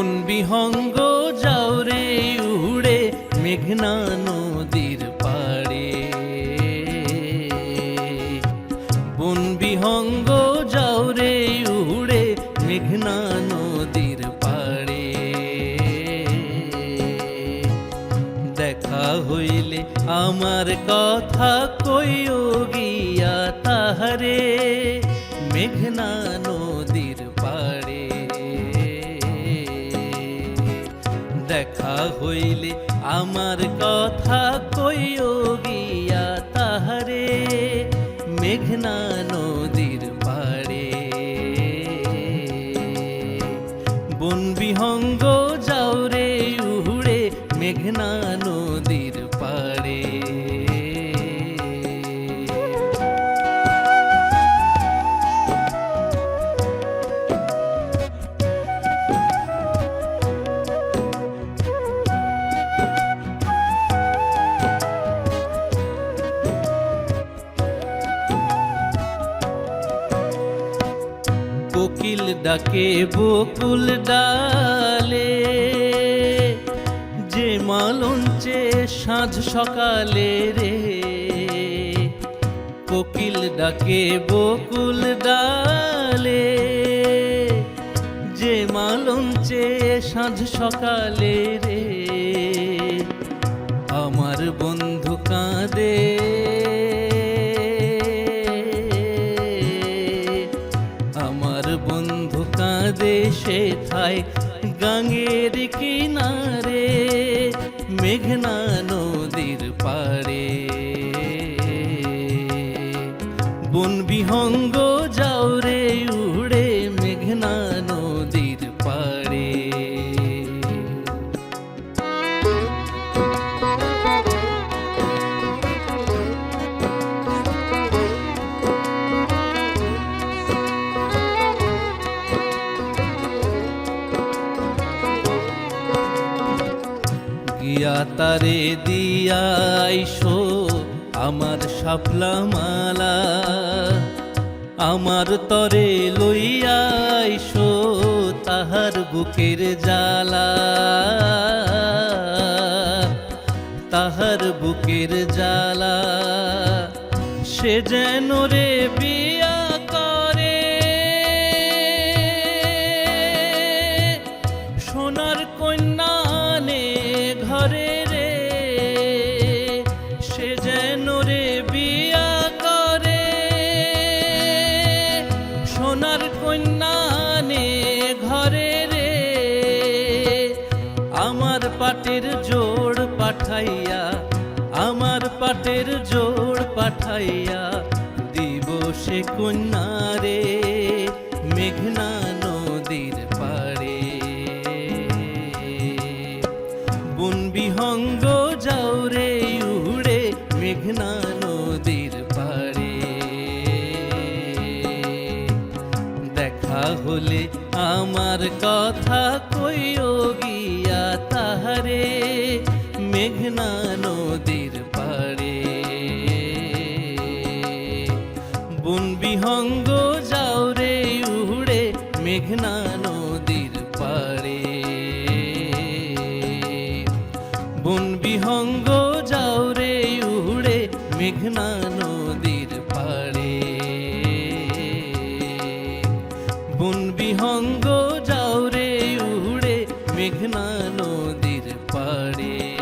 বিহঙ্গ যাও রে উড়ে মেঘনা নদীর পাড়ে। বন বিহঙ্গ যাও রে উড়ে মেঘনা নদীর পাড়ে। দেখা হইলে আমার কথা কইও গিয়া তাহারে, মেঘনা নদীর দেখা হইলে আমার কথা কইও গিয়া তাহারে, মেঘনা নদীর পাড়ে। বন বিহঙ্গ যাও রে উহুড়ে, মেঘনা কোকিল ডাকে, বকুল ডালে। যে মালঞ্চে সাঁঝ সকালে রে। কোকিল ডাকে, বকুল ডালে। যে মালঞ্চে সাঁঝ সকালে রে। আমার বন্ধু কাঁদে। কাঁদে সে থাই গাঙ্গের কিনারে, মেঘনা নদীর পাড়ে। বন বিহঙ্গ যাও রে উড়ে, মেঘনা নদীর গিয়া তারে দিয়াইশো আমার শাপলা মালা। আমার তরে লইয়াইশো তাহার বুকের জ্বালা। তাহার বুকের জ্বালা। সে যেন রে বিয়া ঘরে রে, সে যেন রে বিয়া করে। সোনার কন্যানে ঘরে রে, আমার পাটের জোড় পাঠাইয়া, আমার পাটের জোড় পাঠাইয়া দিব সে কন্যারে মেঘনা বিহঙ্গ যাও রে উড়ে মেঘনা নদীর পাড়ে। দেখা হলে আমার কথা কইও গিয়া তাহারে মেঘনা নদীর পাড়ে। বন বিহঙ্গ যাও উড়ে মেঘনা নদীর পাড়ে। বিহঙ্গ যাও রে উড়ে মেঘনা নদীর পাড়ে। বন বিহঙ্গ যাও রে উড়ে মেঘনা নদীর পাড়ে।